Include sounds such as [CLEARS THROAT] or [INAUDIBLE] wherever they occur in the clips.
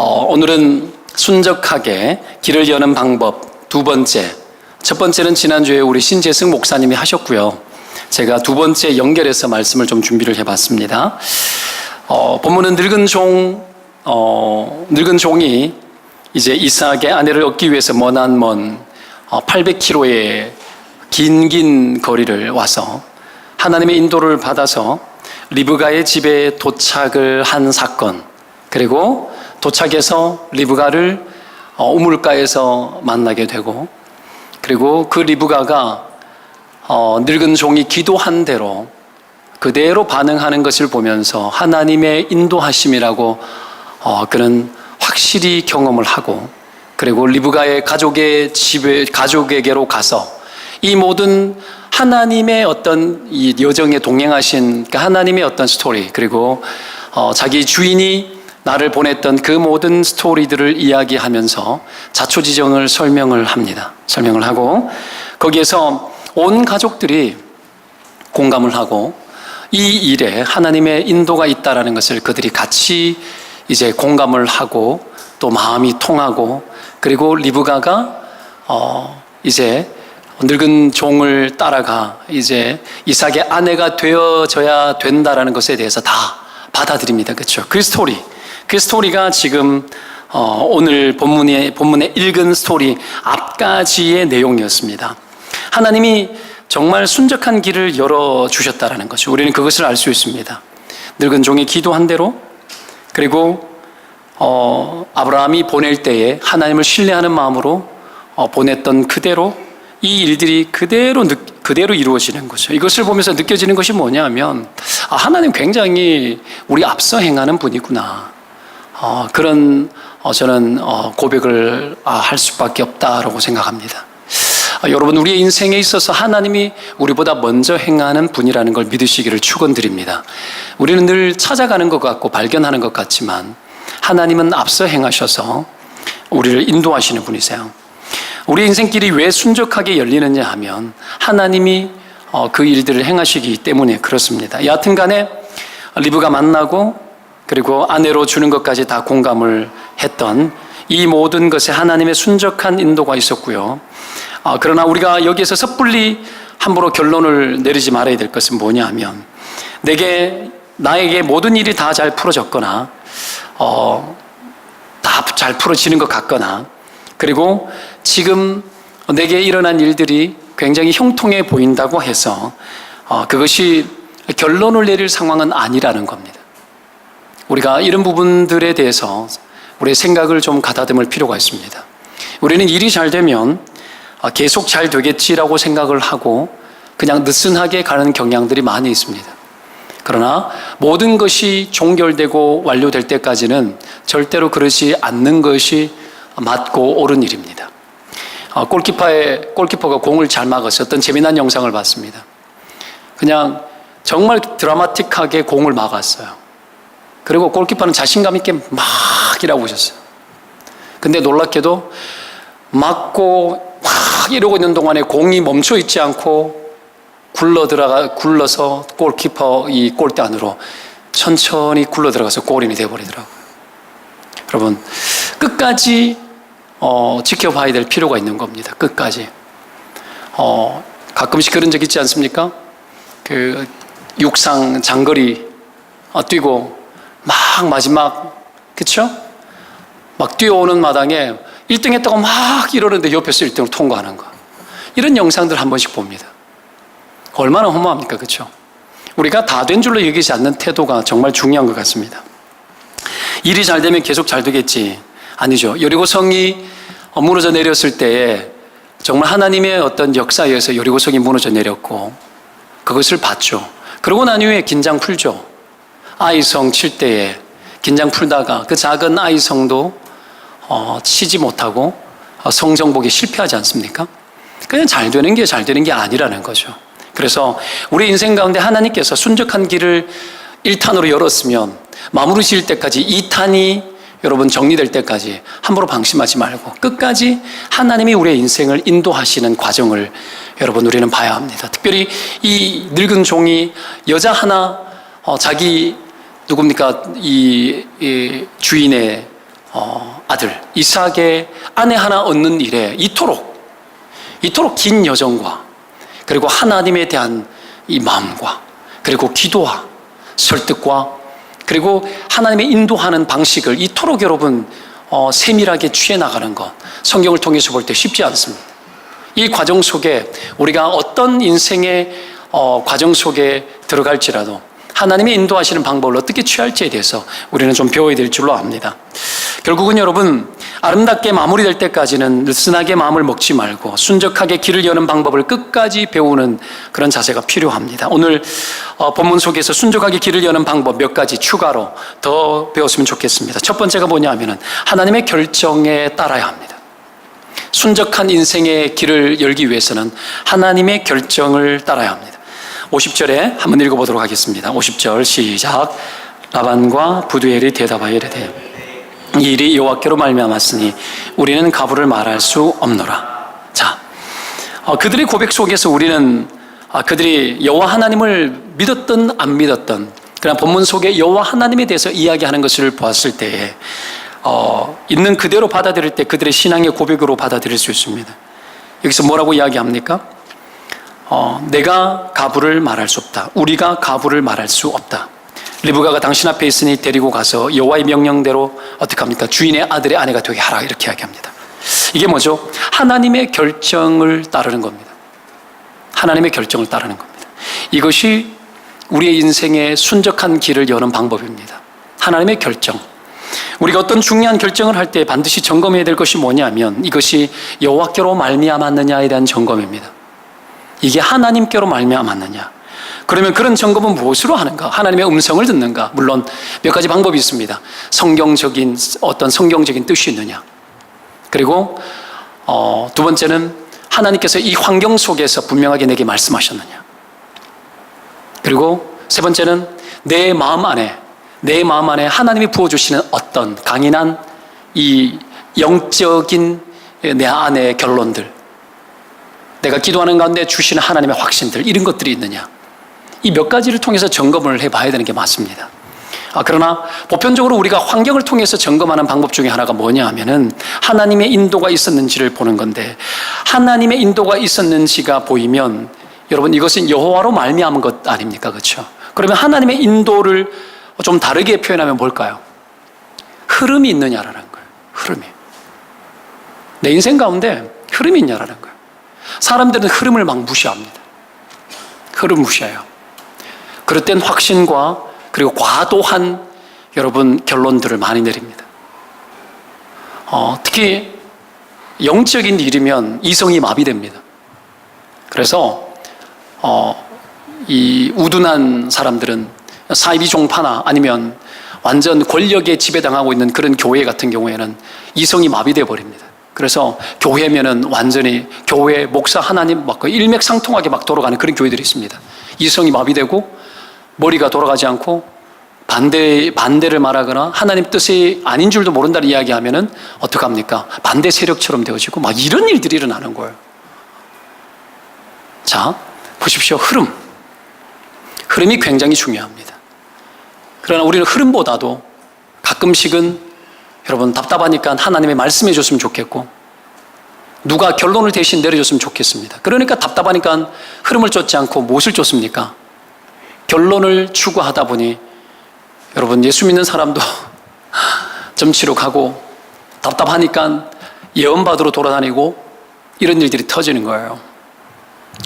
어, 오늘은 순적하게 길을 여는 방법 두 번째. 첫 번째는 지난주에 우리 신재승 목사님이 하셨고요. 제가 두 번째 연결해서 말씀을 좀 준비를 해봤습니다. 어, 본문은 늙은 종, 어, 늙은 종이 이제 이삭의 아내를 얻기 위해서 머난 먼 800km의 긴긴 거리를 와서 하나님의 인도를 받아서 리브가의 집에 도착을 한 사건 그리고 도착해서 리브가를 어, 우물가에서 만나게 되고 그리고 그 리브가가 어, 늙은 종이 기도한 대로 그대로 반응하는 것을 보면서 하나님의 인도하심이라고 어, 그는 확실히 경험을 하고 그리고 리브가의 가족의 집에 가족에게로 가서 이 모든 하나님의 어떤 이 여정에 동행하신 그 하나님의 어떤 스토리 그리고 어, 자기 주인이 나를 보냈던 그 모든 스토리들을 이야기하면서 자초지정을 설명을 합니다. 설명을 하고 거기에서 온 가족들이 공감을 하고 이 일에 하나님의 인도가 있다라는 것을 그들이 같이 이제 공감을 하고 또 마음이 통하고 그리고 리브가가 어 이제 늙은 종을 따라가 이제 이삭의 아내가 되어져야 된다라는 것에 대해서 다 받아들입니다. 그렇죠? 그 스토리. 그 스토리가 지금 어 오늘 본문에 본문에 읽은 스토리 앞까지의 내용이었습니다. 하나님이 정말 순적한 길을 열어 주셨다라는 거죠. 우리는 그것을 알 수 있습니다. 늙은 종이 기도한 대로 그리고 어, 아브라함이 보낼 때에 하나님을 신뢰하는 마음으로 어, 보냈던 그대로 이 일들이 그대로 느, 그대로 이루어지는 거죠. 이것을 보면서 느껴지는 것이 뭐냐면 아, 하나님 굉장히 우리 앞서 행하는 분이구나. 어, 그런 어, 저는 어, 고백을 아, 할 수밖에 없다라고 생각합니다. 아, 여러분 우리의 인생에 있어서 하나님이 우리보다 먼저 행하는 분이라는 걸 믿으시기를 축원드립니다. 우리는 늘 찾아가는 것 같고 발견하는 것 같지만 하나님은 앞서 행하셔서 우리를 인도하시는 분이세요. 우리 인생길이 왜 순적하게 열리느냐 하면 하나님이 어, 그 일들을 행하시기 때문에 그렇습니다. 여하튼 간에 리브가 만나고 그리고 아내로 주는 것까지 다 공감을 했던 이 모든 것에 하나님의 순적한 인도가 있었고요. 아, 그러나 우리가 여기에서 섣불리 함부로 결론을 내리지 말아야 될 것은 뭐냐 하면 내게 나에게 모든 일이 다 잘 풀어졌거나 어, 다 잘 풀어지는 것 같거나 그리고 지금 내게 일어난 일들이 굉장히 형통해 보인다고 해서 어, 그것이 결론을 내릴 상황은 아니라는 겁니다. 우리가 이런 부분들에 대해서 우리의 생각을 좀 가다듬을 필요가 있습니다. 우리는 일이 잘 되면 아, 계속 잘 되겠지라고 생각을 하고 그냥 느슨하게 가는 경향들이 많이 있습니다. 그러나 모든 것이 종결되고 완료될 때까지는 절대로 그러지 않는 것이 맞고 옳은 일입니다. 아, 골키퍼의 골키퍼가 공을 잘 막았어요. 어떤 재미난 영상을 봤습니다. 그냥 정말 드라마틱하게 공을 막았어요. 그리고 골키퍼는 자신감 있게 막 이라고 오셨어요. 근데 놀랍게도 막고 막 이러고 있는 동안에 공이 멈춰 있지 않고 굴러 들어가 굴러서 골키퍼 이 골대 안으로 천천히 굴러 들어가서 골인이 돼 버리더라고요. 여러분 끝까지 어, 지켜봐야 될 필요가 있는 겁니다. 끝까지. 어, 가끔씩 그런 적 있지 않습니까? 그 육상 장거리 어, 뛰고 막 마지막 그쵸? 막 뛰어오는 마당에 1등 했다고 막 이러는데 옆에서 1등을 통과하는 거. 이런 영상들 한 번씩 봅니다. 얼마나 허무합니까? 그쵸? 우리가 다 된 줄로 여기지 않는 태도가 정말 중요한 것 같습니다. 일이 잘 되면 계속 잘 되겠지. 아니죠. 여리고 성이 무너져 내렸을 때에 정말 하나님의 어떤 역사에 의해서 여리고 성이 무너져 내렸고 그것을 봤죠. 그러고 난 이후에 긴장 풀죠. 아이성 칠 때에 긴장 풀다가 그 작은 아이성도 어, 치지 못하고 어, 성정복에 실패하지 않습니까? 그냥 잘 되는 게 잘 되는 게 아니라는 거죠. 그래서 우리 인생 가운데 하나님께서 순적한 길을 1탄으로 열었으면 마무리 지을 때까지 2탄이 여러분 정리될 때까지 함부로 방심하지 말고 끝까지 하나님이 우리의 인생을 인도하시는 과정을 여러분 우리는 봐야 합니다. 특별히 이 늙은 종이 여자 하나 어, 자기 누굽니까 이, 이 주인의 어, 아들 이삭의 아내 하나 얻는 일에 이토록 이토록 긴 여정과 그리고 하나님에 대한 이 마음과 그리고 기도와 설득과 그리고 하나님의 인도하는 방식을 이토록 여러분 어, 세밀하게 취해 나가는 것 성경을 통해서 볼 때 쉽지 않습니다. 이 과정 속에 우리가 어떤 인생의 어, 과정 속에 들어갈지라도 하나님의 인도하시는 방법을 어떻게 취할지에 대해서 우리는 좀 배워야 될 줄로 압니다. 결국은 여러분 아름답게 마무리될 때까지는 느슨하게 마음을 먹지 말고 순적하게 길을 여는 방법을 끝까지 배우는 그런 자세가 필요합니다. 오늘 어, 본문 속에서 순적하게 길을 여는 방법 몇 가지 추가로 더 배웠으면 좋겠습니다. 첫 번째가 뭐냐 하면은 하나님의 결정에 따라야 합니다. 순적한 인생의 길을 열기 위해서는 하나님의 결정을 따라야 합니다. 50절에 한번 읽어보도록 하겠습니다. 50절 시작. 라반과 부두엘이 대답하여 이르되 이 일이 여호와께로 말미암았으니 우리는 가부를 말할 수 없노라. 자, 어, 그들의 고백 속에서 우리는 아, 그들이 여호와 하나님을 믿었든 안 믿었든 그러나 본문 속에 여호와 하나님에 대해서 이야기하는 것을 보았을 때에 어, 있는 그대로 받아들일 때 그들의 신앙의 고백으로 받아들일 수 있습니다. 여기서 뭐라고 이야기합니까? 어, 내가 가부를 말할 수 없다. 우리가 가부를 말할 수 없다. 리브가가 당신 앞에 있으니 데리고 가서 여호와의 명령대로 어떻게 합니까? 주인의 아들의 아내가 되게 하라 이렇게 이야기합니다. 이게 뭐죠? 하나님의 결정을 따르는 겁니다. 하나님의 결정을 따르는 겁니다. 이것이 우리의 인생의 순적한 길을 여는 방법입니다. 하나님의 결정. 우리가 어떤 중요한 결정을 할 때 반드시 점검해야 될 것이 뭐냐면 이것이 여호와께로 말미암았느냐에 대한 점검입니다. 이게 하나님께로 말미암았느냐? 그러면 그런 점검은 무엇으로 하는가? 하나님의 음성을 듣는가? 물론 몇 가지 방법이 있습니다. 성경적인 어떤 성경적인 뜻이 있느냐? 그리고 어, 두 번째는 하나님께서 이 환경 속에서 분명하게 내게 말씀하셨느냐? 그리고 세 번째는 내 마음 안에 내 마음 안에 하나님이 부어 주시는 어떤 강인한 이 영적인 내 안의 결론들, 내가 기도하는 가운데 주시는 하나님의 확신들, 이런 것들이 있느냐. 이 몇 가지를 통해서 점검을 해 봐야 되는 게 맞습니다. 아, 그러나 보편적으로 우리가 환경을 통해서 점검하는 방법 중에 하나가 뭐냐 하면은 하나님의 인도가 있었는지를 보는 건데 하나님의 인도가 있었는지가 보이면 여러분 이것은 여호와로 말미암은 것 아닙니까? 그렇죠? 그러면 하나님의 인도를 좀 다르게 표현하면 뭘까요? 흐름이 있느냐라는 거예요. 흐름이. 내 인생 가운데 흐름이 있냐라는 거예요. 사람들은 흐름을 막 무시합니다. 흐름 무시해요. 땐 확신과 그리고 과도한 여러분 결론들을 많이 내립니다. 어, 특히 영적인 일이면 이성이 마비됩니다. 그래서 어, 이 우둔한 사람들은 사이비 종파나 아니면 완전 권력에 지배당하고 있는 그런 교회 같은 경우에는 이성이 마비돼 버립니다. 그래서 교회면은 완전히 교회 목사 하나님 막 일맥상통하게 막 돌아가는 그런 교회들이 있습니다. 이성이 마비되고 머리가 돌아가지 않고 반대 반대를 말하거나 하나님 뜻이 아닌 줄도 모른다는 이야기하면은 어떻게 합니까? 반대 세력처럼 되어지고 막 이런 일들이 일어나는 거예요. 자, 보십시오. 흐름. 흐름이 굉장히 중요합니다. 그러나 우리는 흐름보다도 가끔씩은 여러분 답답하니까 하나님의 말씀해 줬으면 좋겠고 누가 결론을 대신 내려줬으면 좋겠습니다. 그러니까 답답하니까 흐름을 쫓지 않고 무엇을 쫓습니까? 결론을 추구하다 보니 여러분 예수 믿는 사람도 [LAUGHS] 점치러 가고 답답하니까 예언받으러 돌아다니고 이런 일들이 터지는 거예요.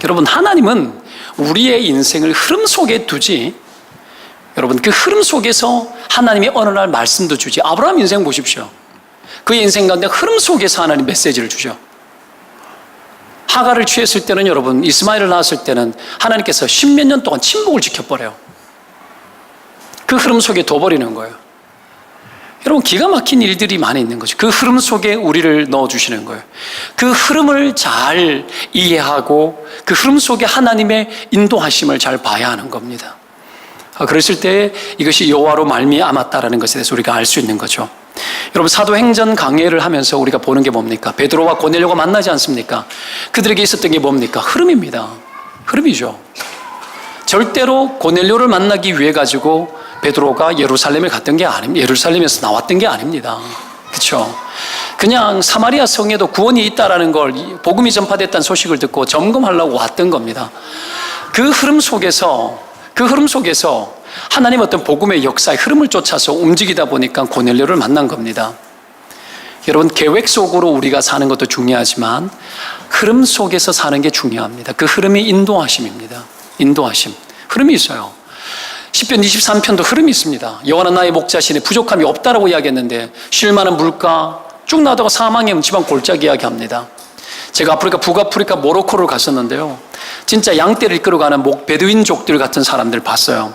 여러분 하나님은 우리의 인생을 흐름 속에 두지 여러분 그 흐름 속에서 하나님이 어느 날 말씀도 주지 아브라함 인생 보십시오. 그 인생 가운데 흐름 속에서 하나님 메시지를 주죠. 하가를 취했을 때는 여러분 이스마엘을 낳았을 때는 하나님께서 십몇 년 동안 침묵을 지켜버려요. 그 흐름 속에 둬버리는 거예요. 여러분 기가 막힌 일들이 많이 있는 거죠. 그 흐름 속에 우리를 넣어주시는 거예요. 그 흐름을 잘 이해하고 그 흐름 속에 하나님의 인도하심을 잘 봐야 하는 겁니다. 아, 그랬을 때 이것이 여호와로 말미암았다라는 것에 대해서 우리가 알 수 있는 거죠. 여러분 사도행전 강해를 하면서 우리가 보는 게 뭡니까? 베드로와 고넬료가 만나지 않습니까? 그들에게 있었던 게 뭡니까? 흐름입니다. 흐름이죠. 절대로 고넬료를 만나기 위해 가지고 베드로가 예루살렘에 갔던 게 아닙니다. 예루살렘에서 나왔던 게 아닙니다. 그렇죠? 그냥 사마리아 성에도 구원이 있다라는 걸 이- 복음이 전파됐다는 소식을 듣고 점검하려고 왔던 겁니다. 그 흐름 속에서 그 흐름 속에서 하나님 어떤 복음의 역사의 흐름을 쫓아서 움직이다 보니까 고넬료를 만난 겁니다. 여러분 계획 속으로 우리가 사는 것도 중요하지만 흐름 속에서 사는 게 중요합니다. 그 흐름이 인도하심입니다. 인도하심. 흐름이 있어요. 10편 23편도 흐름이 있습니다. 여호와는 나의 목자시니 부족함이 없다라고 이야기했는데 쉴 만한 물가 쭉 나다가 사망의 음침한 골짜기 이야기합니다. 제가 아프리카 북아프리카 모로코를 갔었는데요. 진짜 양떼를 이끌어 가는 목 베두인족들 같은 사람들 봤어요.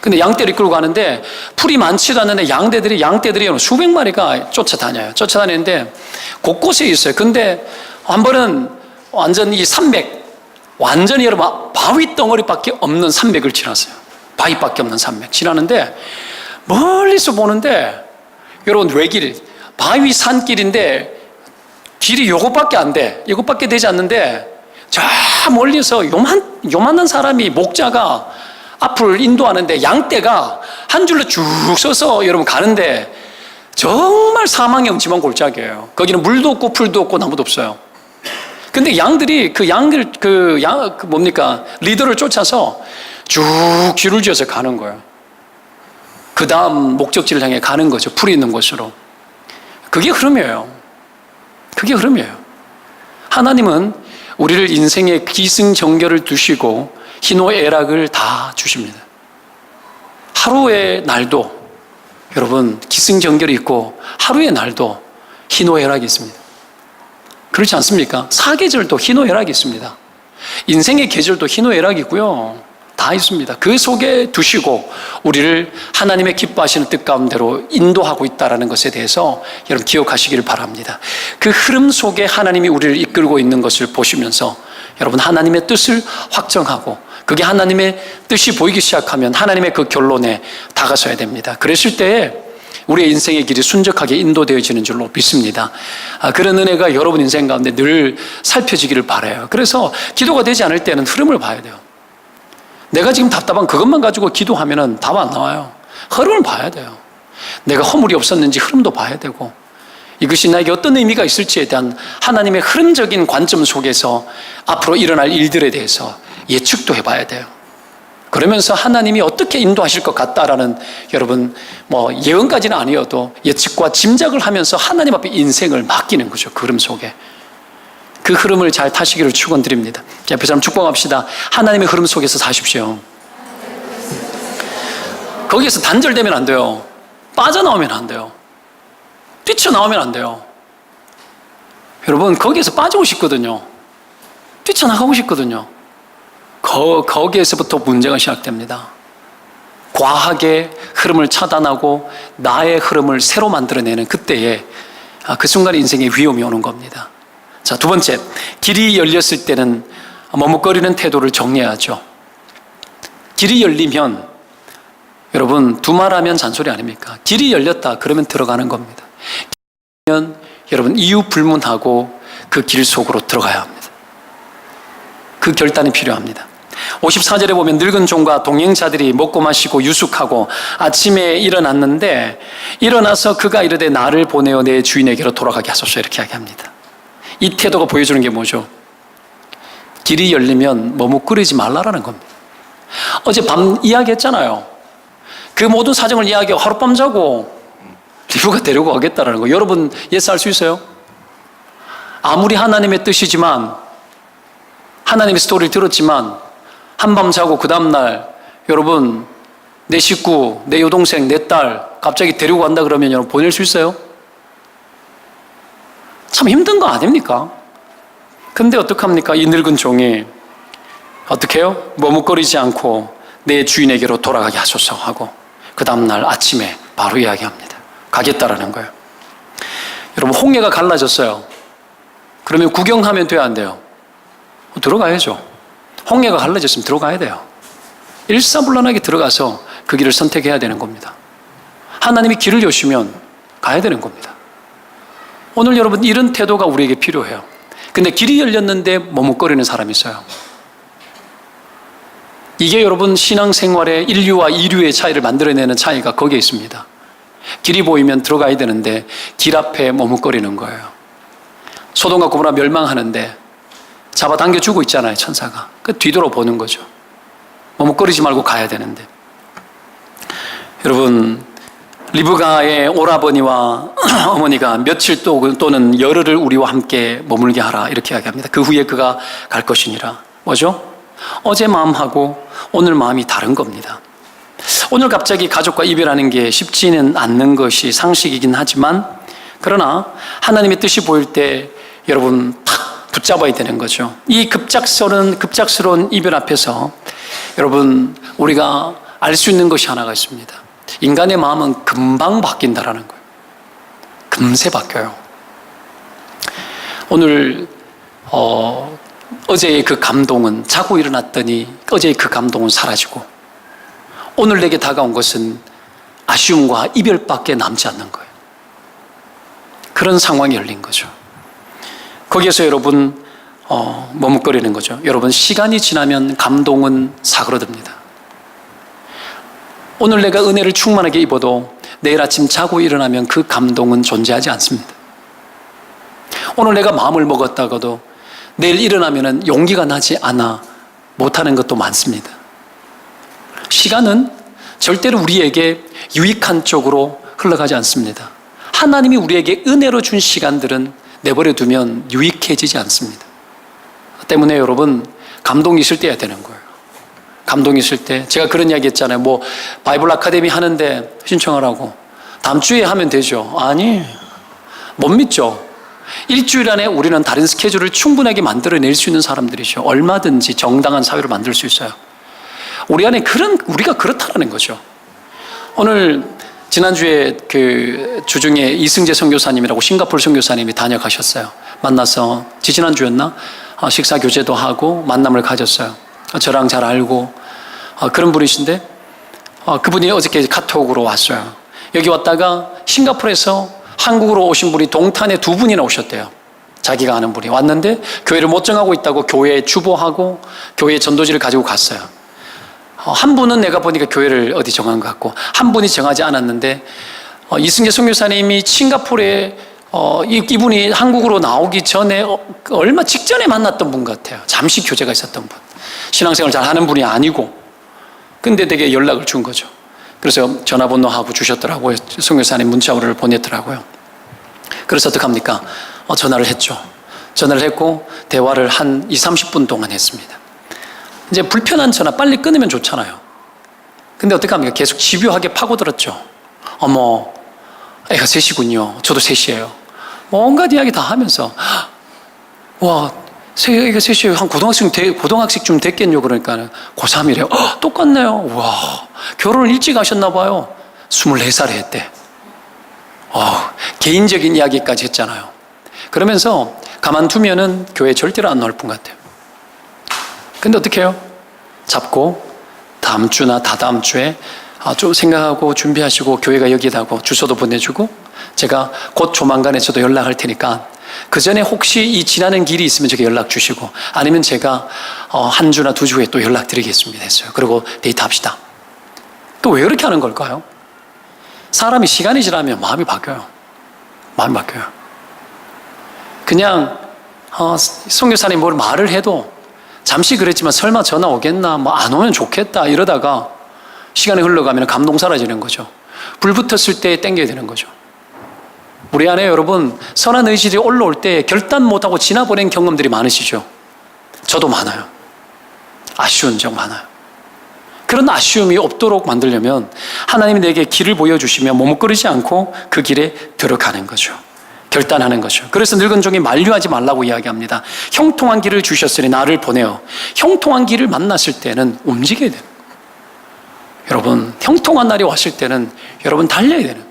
근데 양떼를 이끌고 가는데 풀이 많지도 않는데 양떼들이 양떼들이 수백 마리가 쫓아다녀요. 쫓아다니는데 곳곳에 있어요. 근데 한 번은 완전 이 산맥 완전히 여러분 바위 덩어리밖에 없는 산맥을 지났어요. 바위밖에 없는 산맥 지나는데 멀리서 보는데 여러분 외길 바위 산길인데 길이 요것밖에 안 돼. 이것밖에 되지 않는데 저 멀리서 요만 요만한 사람이 목자가 앞을 인도하는데 양떼가 한 줄로 쭉 서서 여러분 가는데 정말 사망의 음침한 골짜기예요. 거기는 물도 없고 풀도 없고 나무도 없어요. 근데 양들이 그 양들 그양 그 뭡니까 리더를 쫓아서 쭉 줄을 지어서 가는 거예요. 그 다음 목적지를 향해 가는 거죠. 풀이 있는 곳으로. 그게 흐름이에요. 그게 흐름이에요. 하나님은 우리를 인생의 기승전결을 두시고 희노애락을 다 주십니다. 하루의 날도 여러분 기승전결이 있고 하루의 날도 희노애락이 있습니다. 그렇지 않습니까? 사계절도 희노애락이 있습니다. 인생의 계절도 희노애락이 있고요. 다 있습니다. 그 속에 두시고 우리를 하나님의 기뻐하시는 뜻 가운데로 인도하고 있다는 것에 대해서 여러분 기억하시기를 바랍니다. 그 흐름 속에 하나님이 우리를 이끌고 있는 것을 보시면서 여러분 하나님의 뜻을 확정하고 그게 하나님의 뜻이 보이기 시작하면 하나님의 그 결론에 다가서야 됩니다. 그랬을 때에 우리의 인생의 길이 순적하게 인도되어지는 줄로 믿습니다. 아, 그런 은혜가 여러분 인생 가운데 늘 살펴지기를 바라요. 그래서 기도가 되지 않을 때는 흐름을 봐야 돼요. 내가 지금 답답한 그것만 가지고 기도하면은 답 안 나와요. 흐름을 봐야 돼요. 내가 허물이 없었는지 흐름도 봐야 되고 이것이 나에게 어떤 의미가 있을지에 대한 하나님의 흐름적인 관점 속에서 앞으로 일어날 일들에 대해서 예측도 해봐야 돼요. 그러면서 하나님이 어떻게 인도하실 것 같다라는 여러분 뭐 예언까지는 아니어도 예측과 짐작을 하면서 하나님 앞에 인생을 맡기는 거죠. 그 흐름 속에. 그 흐름을 잘 타시기를 축원드립니다. 자, 옆에 사람 축복합시다. 하나님의 흐름 속에서 사십시오. 거기에서 단절되면 안 돼요. 빠져나오면 안 돼요. 뛰쳐나오면 안 돼요. 여러분, 거기에서 빠지고 싶거든요. 뛰쳐나가고 싶거든요. 거, 거기에서부터 문제가 시작됩니다. 과하게 흐름을 차단하고 나의 흐름을 새로 만들어내는 그때에 아, 그 순간 인생의 위험이 오는 겁니다. 자, 두 번째, 길이 열렸을 때는 머뭇거리는 태도를 정리해야죠. 길이 열리면 여러분 두말하면 잔소리 아닙니까? 길이 열렸다 그러면 들어가는 겁니다. 그러면 여러분 이유 불문하고 그 길 속으로 들어가야 합니다. 그 결단이 필요합니다. 54절에 보면 늙은 종과 동행자들이 먹고 마시고 유숙하고 아침에 일어났는데 일어나서 그가 이르되 나를 보내어 내 주인에게로 돌아가게 하소서 이렇게 이야기합니다. 이 태도가 보여주는 게 뭐죠? 길이 열리면 머뭇거리지 말라라는 겁니다. 어제 밤 이야기했잖아요. 그 모든 사정을 이야기하고 하룻밤 자고 리브가 데리고 가겠다라는 거. 여러분 예스할 수 있어요? 아무리 하나님의 뜻이지만 하나님의 스토리를 들었지만 한밤 자고 그 다음날 여러분 내 식구, 내 여동생, 내 딸 갑자기 데리고 간다 그러면 여러분 보낼 수 있어요? 참 힘든 거 아닙니까? 근데 어떡합니까? 이 늙은 종이 어떻게 해요? 머뭇거리지 않고 내 주인에게로 돌아가게 하소서 하고 그 다음날 아침에 바로 이야기합니다. 가겠다라는 거예요. 여러분 홍해가 갈라졌어요. 그러면 구경하면 돼야 안 돼요? 들어가야죠. 홍해가 갈라졌으면 들어가야 돼요. 일사불란하게 들어가서 그 길을 선택해야 되는 겁니다. 하나님이 길을 여시면 가야 되는 겁니다. 오늘 여러분 이런 태도가 우리에게 필요해요. 근데 길이 열렸는데 머뭇거리는 사람이 있어요. 이게 여러분 신앙생활의 인류와 이류의 차이를 만들어내는 차이가 거기에 있습니다. 길이 보이면 들어가야 되는데 길 앞에 머뭇거리는 거예요. 소돔과 고모라 멸망하는데 잡아당겨 주고 있잖아요, 천사가. 그 뒤돌아 보는 거죠. 머뭇거리지 말고 가야 되는데. 여러분, 리브가의 오라버니와 [CLEARS THROAT] 어머니가 며칠 또- 또는 열흘을 우리와 함께 머물게 하라 이렇게 이야기합니다. 그 후에 그가 갈 것이니라. 뭐죠? 어제 마음하고 오늘 마음이 다른 겁니다. 오늘 갑자기 가족과 이별하는 게 쉽지는 않는 것이 상식이긴 하지만 그러나 하나님의 뜻이 보일 때 여러분 탁 붙잡아야 되는 거죠. 이 급작스러운 급작스러운 이별 앞에서 여러분 우리가 알 수 있는 것이 하나가 있습니다. 인간의 마음은 금방 바뀐다라는 거예요. 금세 바뀌어요. 오늘 어, 어제의 그 감동은 자고 일어났더니 어제의 그 감동은 사라지고 오늘 내게 다가온 것은 아쉬움과 이별밖에 남지 않는 거예요. 그런 상황이 열린 거죠. 거기에서 여러분 어, 머뭇거리는 거죠. 여러분 시간이 지나면 감동은 사그러듭니다. 오늘 내가 은혜를 충만하게 입어도 내일 아침 자고 일어나면 그 감동은 존재하지 않습니다. 오늘 내가 마음을 먹었다가도 내일 일어나면 용기가 나지 않아 못하는 것도 많습니다. 시간은 절대로 우리에게 유익한 쪽으로 흘러가지 않습니다. 하나님이 우리에게 은혜로 준 시간들은 내버려 두면 유익해지지 않습니다. 때문에 여러분 감동이 있을 때야 되는 거예요. 감동이 있을 때 제가 그런 이야기 했잖아요. 뭐 바이블 아카데미 하는데 신청하라고 다음 주에 하면 되죠. 아니 못 믿죠. 일주일 안에 우리는 다른 스케줄을 충분하게 만들어낼 수 있는 사람들이죠. 얼마든지 정당한 사회를 만들 수 있어요. 우리 안에 그런 우리가 그렇다라는 거죠. 오늘 지난주에 그 주중에 이승재 선교사님이라고 싱가포르 선교사님이 다녀가셨어요. 만나서 지지난주였나 어, 식사 교제도 하고 만남을 가졌어요. 어, 저랑 잘 알고 어, 그런 분이신데 어, 그분이 어저께 카톡으로 왔어요. 여기 왔다가 싱가포르에서 한국으로 오신 분이 동탄에 두 분이나 오셨대요. 자기가 아는 분이 왔는데 교회를 못 정하고 있다고 교회에 주보하고 교회 전도지를 가지고 갔어요. 어, 한 분은 내가 보니까 교회를 어디 정한 것 같고 한 분이 정하지 않았는데 어, 이승재 선교사님이 싱가포르에 어, 이, 이분이 한국으로 나오기 전에 어, 그 얼마 직전에 만났던 분 같아요. 잠시 교제가 있었던 분. 신앙생활 잘 하는 분이 아니고 근데 되게 연락을 준 거죠. 그래서 전화번호하고 주셨더라고요. 선교사님 문자를 보냈더라고요. 그래서 어떡합니까? 어, 전화를 했죠. 전화를 했고 대화를 한 2, 30분 동안 했습니다. 이제 불편한 전화 빨리 끊으면 좋잖아요. 근데 어떡합니까? 계속 집요하게 파고들었죠. 어머, 애가 셋이군요. 저도 셋이에요. 뭐 온갖 이야기 다 하면서, 와, 세- 애가 셋이에요. 한 고등학생, 돼- 고등학생쯤 됐겠요. 그러니까 고3이래요. 똑같네요. 와, 결혼을 일찍 하셨나 봐요. 24살에 했대. 어, 개인적인 이야기까지 했잖아요. 그러면서 가만두면은 교회 절대로 안 나올 분 같아요. 근데 어떻게 해요? 잡고 다음 주나 다다음 주에 아, 좀 생각하고 준비하시고 교회가 여기다고 주소도 보내주고 제가 곧 조만간에 저도 연락할 테니까 그 전에 혹시 이 지나는 길이 있으면 저게 연락 주시고 아니면 제가 어, 한 주나 두 주 후에 또 연락 드리겠습니다 했어요. 그리고 데이트합시다. 또 왜 그렇게 하는 걸까요? 사람이 시간이 지나면 마음이 바뀌어요. 마음이 바뀌어요. 그냥 어, 송교사님 뭘 말을 해도 잠시 그랬지만 설마 전화 오겠나 뭐 안 오면 좋겠다 이러다가 시간이 흘러가면 감동 사라지는 거죠. 불 붙었을 때 땡겨야 되는 거죠. 우리 안에 여러분 선한 의지들이 올라올 때 결단 못하고 지나보낸 경험들이 많으시죠. 저도 많아요. 아쉬운 적 많아요. 그런 아쉬움이 없도록 만들려면 하나님이 내게 길을 보여주시면 머뭇거리지 않고 그 길에 들어가는 거죠. 결단하는 거죠. 그래서 늙은 종이 만류하지 말라고 이야기합니다. 형통한 길을 주셨으니 나를 보내어. 형통한 길을 만났을 때는 움직여야 돼요. 여러분, 형통한 날이 왔을 때는 여러분 달려야 되는.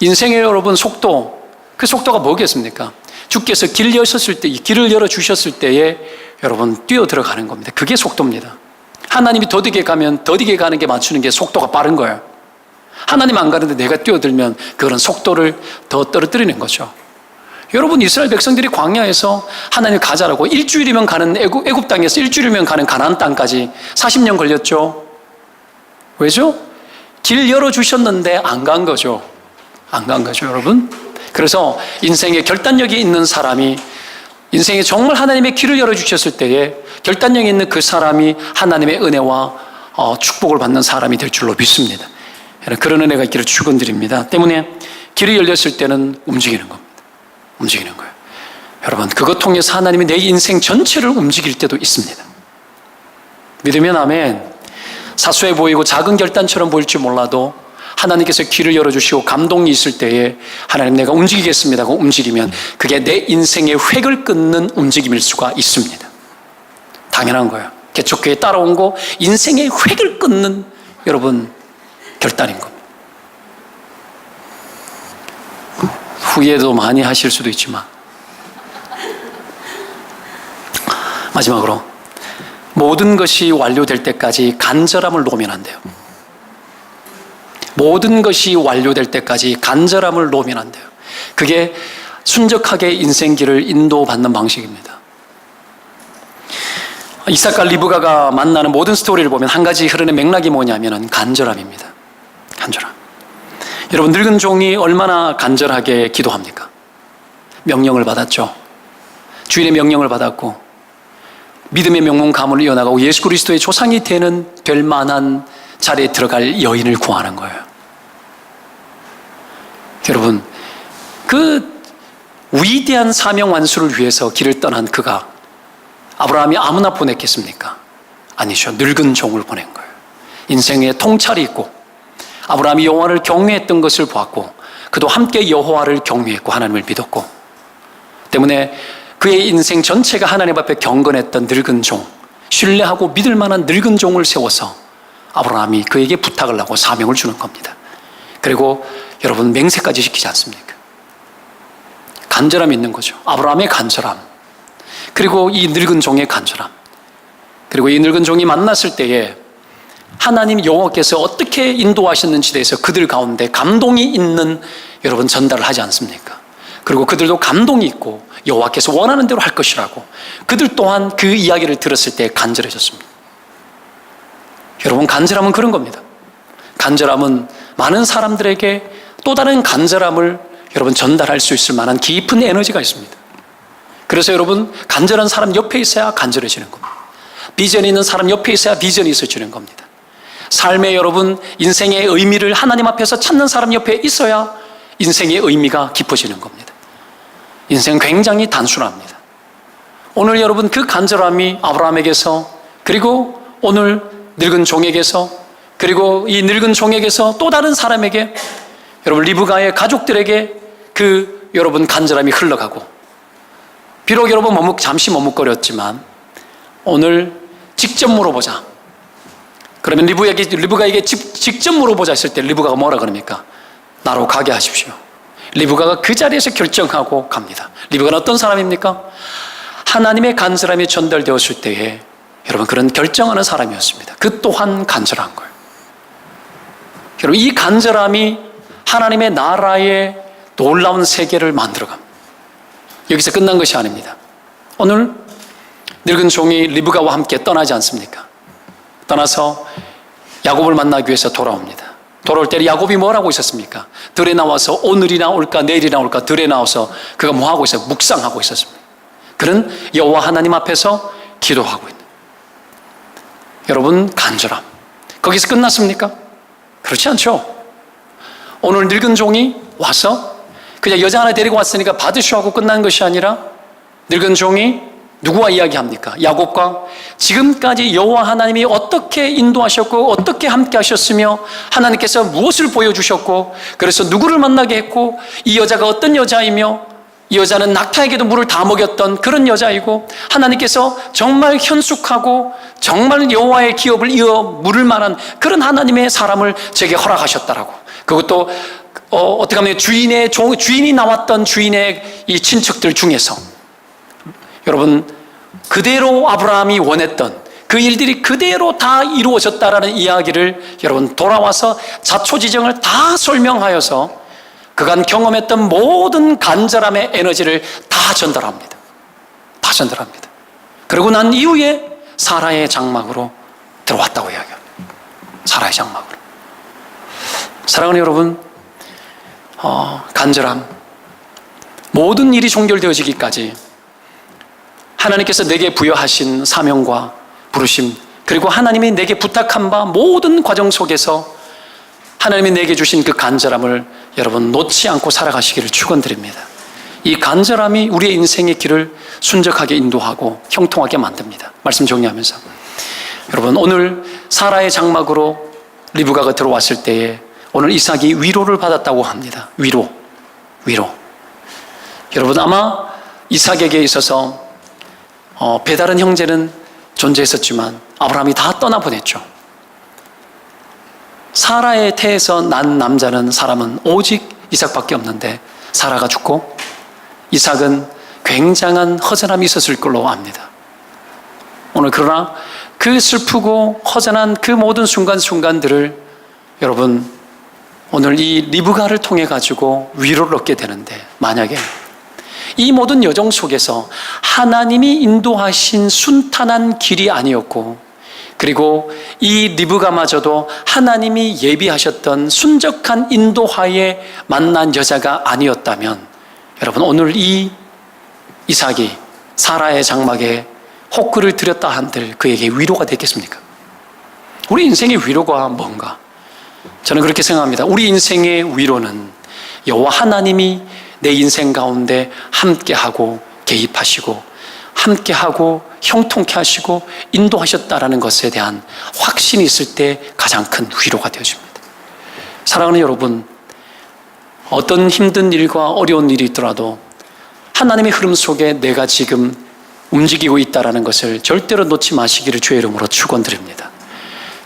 인생의 여러분 속도, 그 속도가 뭐겠습니까? 주께서 길 여셨을 때, 이 길을 열어 주셨을 때에 여러분 뛰어 들어가는 겁니다. 그게 속도입니다. 하나님이 더디게 가면 더디게 가는 게 맞추는 게 속도가 빠른 거예요. 하나님 안 가는데 내가 뛰어들면 그런 속도를 더 떨어뜨리는 거죠. 여러분 이스라엘 백성들이 광야에서 하나님 가자라고 일주일이면 가는 애굽, 애굽 땅에서 일주일이면 가는 가나안 땅까지 40년 걸렸죠. 왜죠? 길 열어 주셨는데 안 간 거죠. 안 간 거죠, 여러분. 그래서 인생에 결단력이 있는 사람이 인생에 정말 하나님의 길을 열어주셨을 때에 결단력이 있는 그 사람이 하나님의 은혜와 어, 축복을 받는 사람이 될 줄로 믿습니다. 그런 은혜가 있기를 축원드립니다. 때문에 길이 열렸을 때는 움직이는 겁니다. 움직이는 거예요. 여러분, 그것 통해서 하나님이 내 인생 전체를 움직일 때도 있습니다. 믿으면 아멘. 사소해 보이고 작은 결단처럼 보일지 몰라도 하나님께서 길을 열어주시고 감동이 있을 때에 하나님 내가 움직이겠습니다 하고 움직이면 그게 내 인생의 획을 끊는 움직임일 수가 있습니다. 당연한 거예요. 개척교회 따라온 거 인생의 획을 끊는 여러분 결단인 겁니다. 후회도 많이 하실 수도 있지만 마지막으로 모든 것이 완료될 때까지 간절함을 놓으면 안 돼요. 모든 것이 완료될 때까지 간절함을 놓으면 안 돼요. 그게 순적하게 인생길을 인도받는 방식입니다. 이삭과 리브가가 만나는 모든 스토리를 보면 한 가지 흐르는 맥락이 뭐냐면 간절함입니다. 간절함. 여러분, 늙은 종이 얼마나 간절하게 기도합니까? 명령을 받았죠. 주인의 명령을 받았고, 믿음의 명문 가문을 이어나가고 예수 그리스도의 조상이 되는 될 만한 자리에 들어갈 여인을 구하는 거예요. 여러분, 그 위대한 사명 완수를 위해서 길을 떠난 그가 아브라함이 아무나 보냈겠습니까? 아니죠. 늙은 종을 보낸 거예요. 인생에 통찰이 있고 아브라함이 여호와를 경외했던 것을 보았고 그도 함께 여호와를 경외했고 하나님을 믿었고 때문에 그의 인생 전체가 하나님 앞에 경건했던 늙은 종, 신뢰하고 믿을 만한 늙은 종을 세워서 아브라함이 그에게 부탁을 하고 사명을 주는 겁니다. 그리고 여러분 맹세까지 시키지 않습니까? 간절함이 있는 거죠. 아브라함의 간절함. 그리고 이 늙은 종의 간절함. 그리고 이 늙은 종이 만났을 때에 하나님 여호와께서 어떻게 인도하셨는지 대해서 그들 가운데 감동이 있는 여러분 전달을 하지 않습니까? 그리고 그들도 감동이 있고 여호와께서 원하는 대로 할 것이라고 그들 또한 그 이야기를 들었을 때 간절해졌습니다. 여러분 간절함은 그런 겁니다. 간절함은 많은 사람들에게 또 다른 간절함을 여러분 전달할 수 있을 만한 깊은 에너지가 있습니다. 그래서 여러분 간절한 사람 옆에 있어야 간절해지는 겁니다. 비전이 있는 사람 옆에 있어야 비전이 있어지는 겁니다. 삶의 여러분 인생의 의미를 하나님 앞에서 찾는 사람 옆에 있어야 인생의 의미가 깊어지는 겁니다. 인생 굉장히 단순합니다. 오늘 여러분 그 간절함이 아브라함에게서 그리고 오늘 늙은 종에게서 그리고 이 늙은 종에게서 또 다른 사람에게 여러분 리브가의 가족들에게 그 여러분 간절함이 흘러가고 비록 여러분 머뭇 잠시 머뭇거렸지만 오늘 직접 물어보자. 그러면 리브에게 리브가에게 직, 직접 물어보자 했을 때 리브가가 뭐라 그럽니까? 나로 가게 하십시오. 리브가가 그 자리에서 결정하고 갑니다. 리브가는 어떤 사람입니까? 하나님의 간절함이 전달되었을 때에 여러분 그런 결정하는 사람이었습니다. 그 또한 간절한 거예요. 여러분 이 간절함이 하나님의 나라의 놀라운 세계를 만들어갑니다. 여기서 끝난 것이 아닙니다. 오늘 늙은 종이 리브가와 함께 떠나지 않습니까? 떠나서 야곱을 만나기 위해서 돌아옵니다. 돌아올 때 야곱이 뭘 하고 있었습니까? 들에 나와서 오늘이나 올까 내일이나 올까 들에 나와서 그가 뭐 하고 있어요? 묵상하고 있었습니다. 그는 여호와 하나님 앞에서 기도하고 있는. 여러분 간절함. 거기서 끝났습니까? 그렇지 않죠. 오늘 늙은 종이 와서 그냥 여자 하나 데리고 왔으니까 받으시오 끝난 것이 아니라 늙은 종이 누구와 이야기합니까? 야곱과 지금까지 여호와 하나님이 어떻게 인도하셨고 어떻게 함께 하셨으며 하나님께서 무엇을 보여주셨고 그래서 누구를 만나게 했고 이 여자가 어떤 여자이며 이 여자는 낙타에게도 물을 다 먹였던 그런 여자이고 하나님께서 정말 현숙하고 정말 여호와의 기업을 이어 물을 만한 그런 하나님의 사람을 제게 허락하셨다라고 그것도 어, 어떻게 하면 주인의 종, 주인이 나왔던 주인의 이 친척들 중에서 여러분 그대로 아브라함이 원했던 그 일들이 그대로 다 이루어졌다라는 이야기를 여러분 돌아와서 자초지정을 다 설명하여서 그간 경험했던 모든 간절함의 에너지를 다 전달합니다. 다 전달합니다. 그리고 난 이후에 사라의 장막으로 들어왔다고 이야기합니다. 사라의 장막으로. 사랑하는 여러분, 어, 간절함, 모든 일이 종결되어지기까지 하나님께서 내게 부여하신 사명과 부르심, 그리고 하나님이 내게 부탁한 바 모든 과정 속에서 하나님이 내게 주신 그 간절함을 여러분 놓지 않고 살아가시기를 축원드립니다. 이 간절함이 우리의 인생의 길을 순적하게 인도하고 형통하게 만듭니다. 말씀 정리하면서 여러분 오늘 사라의 장막으로 리브가가 들어왔을 때에 오늘 이삭이 위로를 받았다고 합니다. 위로, 위로. 여러분 아마 이삭에게 있어서 어, 배다른 형제는 존재했었지만 아브라함이 다 떠나보냈죠. 사라의 태에서 난 남자는 사람은 오직 이삭밖에 없는데 사라가 죽고 이삭은 굉장한 허전함이 있었을 걸로 압니다. 오늘 그러나 그 슬프고 허전한 그 모든 순간순간들을 여러분 오늘 이 리브가를 통해 가지고 위로를 얻게 되는데 만약에 이 모든 여정 속에서 하나님이 인도하신 순탄한 길이 아니었고 그리고 이 리브가마저도 하나님이 예비하셨던 순적한 인도하에 만난 여자가 아니었다면 여러분 오늘 이 이삭이 사라의 장막에 호크를 들였다 한들 그에게 위로가 됐겠습니까? 우리 인생의 위로가 뭔가? 저는 그렇게 생각합니다. 우리 인생의 위로는 여호와 하나님이 내 인생 가운데 함께하고 개입하시고 함께하고 형통케 하시고 인도하셨다라는 것에 대한 확신이 있을 때 가장 큰 위로가 되어집니다. 사랑하는 여러분, 어떤 힘든 일과 어려운 일이 있더라도 하나님의 흐름 속에 내가 지금 움직이고 있다라는 것을 절대로 놓지 마시기를 주의 이름으로 축원드립니다.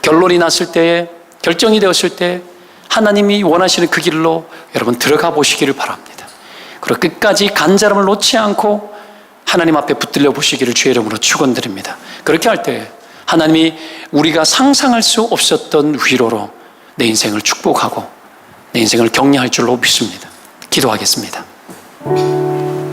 결론이 났을 때에 결정이 되었을 때 하나님이 원하시는 그 길로 여러분 들어가 보시기를 바랍니다. 그리고 끝까지 간절함을 놓지 않고 하나님 앞에 붙들려 보시기를 주의 이름으로 축원드립니다. 그렇게 할 때 하나님이 우리가 상상할 수 없었던 위로로 내 인생을 축복하고 내 인생을 격려할 줄로 믿습니다. 기도하겠습니다.